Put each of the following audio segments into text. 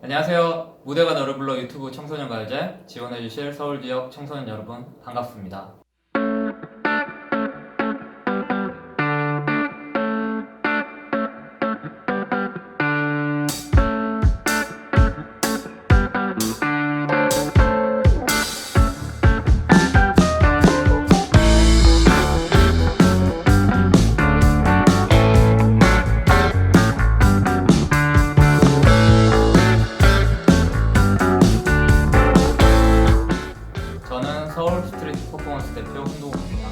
안녕하세요. 무대가 너를 불러 유튜브 청소년 가요제 지원해주실 서울 지역 청소년 여러분 반갑습니다. 퍼포먼스 대표 홍동욱입니다.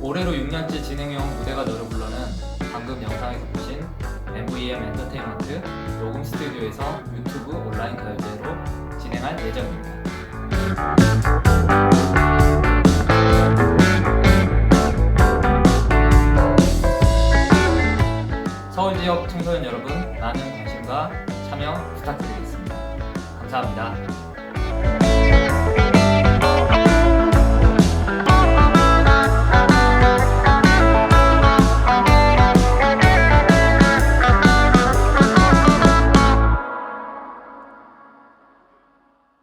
올해로 6년째 진행해온 무대가 너를 불러는 방금 영상에서 보신 MVM 엔터테인먼트 녹음 스튜디오에서 유튜브 온라인 가요제로 진행할 예정입니다. 서울 지역 청소년 여러분 많은 관심과 참여 부탁드리겠습니다. 감사합니다.